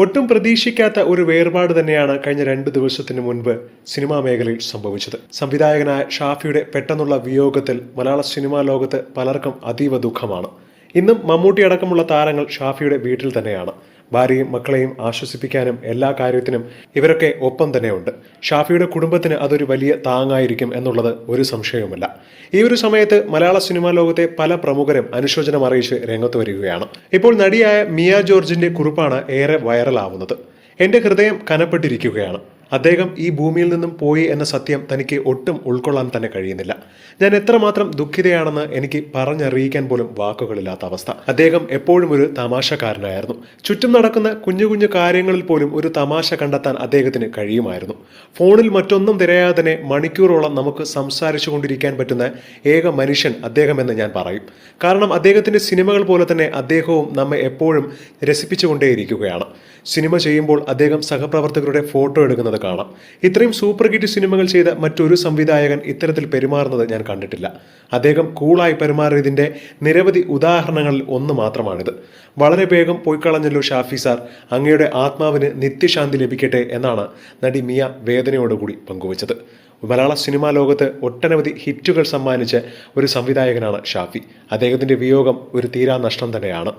ഒട്ടും പ്രതീക്ഷിക്കാത്ത ഒരു വേർപാട് തന്നെയാണ് കഴിഞ്ഞ രണ്ട് ദിവസത്തിന് മുൻപ് സിനിമാ മേഖലയിൽ സംഭവിച്ചത്. സംവിധായകനായ ഷാഫിയുടെ പെട്ടെന്നുള്ള വിയോഗത്തിൽ മലയാള സിനിമാ ലോകത്ത് പലർക്കും അതീവ ദുഃഖമാണ്. ഇന്നും മമ്മൂട്ടി അടക്കമുള്ള താരങ്ങൾ ഷാഫിയുടെ വീട്ടിൽ തന്നെയാണ്. ഭാര്യയും മക്കളെയും ആശ്വസിപ്പിക്കാനും എല്ലാ കാര്യത്തിനും ഇവരൊക്കെ ഒപ്പം തന്നെയുണ്ട്. ഷാഫിയുടെ കുടുംബത്തിന് അതൊരു വലിയ താങ്ങായിരിക്കും എന്നുള്ളത് ഒരു സംശയവുമല്ല. ഈ ഒരു സമയത്ത് മലയാള സിനിമാ ലോകത്തെ പല പ്രമുഖരും അനുശോചനം അറിയിച്ച് രംഗത്ത് വരികയാണ്. ഇപ്പോൾ നടിയായ മിയ ജോർജിന്റെ കുറിപ്പാണ് ഏറെ വൈറലാവുന്നത്. എന്റെ ഹൃദയം കനപ്പെട്ടിരിക്കുകയാണ്. അദ്ദേഹം ഈ ഭൂമിയിൽ നിന്നും പോയി എന്ന സത്യം തനിക്ക് ഒട്ടും ഉൾക്കൊള്ളാൻ തന്നെ കഴിയുന്നില്ല. ഞാൻ എത്രമാത്രം ദുഃഖിതയാണെന്ന് എനിക്ക് പറഞ്ഞറിയിക്കാൻ പോലും വാക്കുകളില്ലാത്ത അവസ്ഥ. അദ്ദേഹം എപ്പോഴും ഒരു തമാശക്കാരനായിരുന്നു. ചുറ്റും നടക്കുന്ന കുഞ്ഞു കുഞ്ഞു കാര്യങ്ങളിൽ പോലും ഒരു തമാശ കണ്ടെത്താൻ അദ്ദേഹത്തിന് കഴിയുമായിരുന്നു. ഫോണിൽ മറ്റൊന്നും തിരയാതെ തന്നെ മണിക്കൂറോളം നമുക്ക് സംസാരിച്ചു കൊണ്ടിരിക്കാൻ പറ്റുന്ന ഏക മനുഷ്യൻ അദ്ദേഹമെന്ന് ഞാൻ പറയും. കാരണം അദ്ദേഹത്തിന്റെ സിനിമകൾ പോലെ തന്നെ അദ്ദേഹവും നമ്മെ എപ്പോഴും രസിപ്പിച്ചുകൊണ്ടേയിരിക്കുകയാണ്. സിനിമ ചെയ്യുമ്പോൾ അദ്ദേഹം സഹപ്രവർത്തകരുടെ ഫോട്ടോ എടുക്കുന്നത് കാണാം. ഇത്രയും സൂപ്പർ ഹിറ്റ് സിനിമകൾ ചെയ്ത മറ്റൊരു സംവിധായകൻ ഇത്തരത്തിൽ പെരുമാറുന്നത് ഞാൻ കണ്ടിട്ടില്ല. അദ്ദേഹം കൂളായി പെരുമാറിയതിന്റെ നിരവധി ഉദാഹരണങ്ങളിൽ ഒന്ന് മാത്രമാണിത്. വളരെ വേഗം പോയിക്കളഞ്ഞല്ലോ ഷാഫി സാർ. അങ്ങയുടെ ആത്മാവിന് നിത്യശാന്തി ലഭിക്കട്ടെ എന്നാണ് നടി മിയ വേദനയോടുകൂടി പങ്കുവച്ചത്. മലയാള സിനിമാ ലോകത്ത് ഒട്ടനവധി ഹിറ്റുകൾ സമ്മാനിച്ച ഒരു സംവിധായകനാണ് ഷാഫി. അദ്ദേഹത്തിന്റെ വിയോഗം ഒരു തീരാ നഷ്ടം തന്നെയാണ്.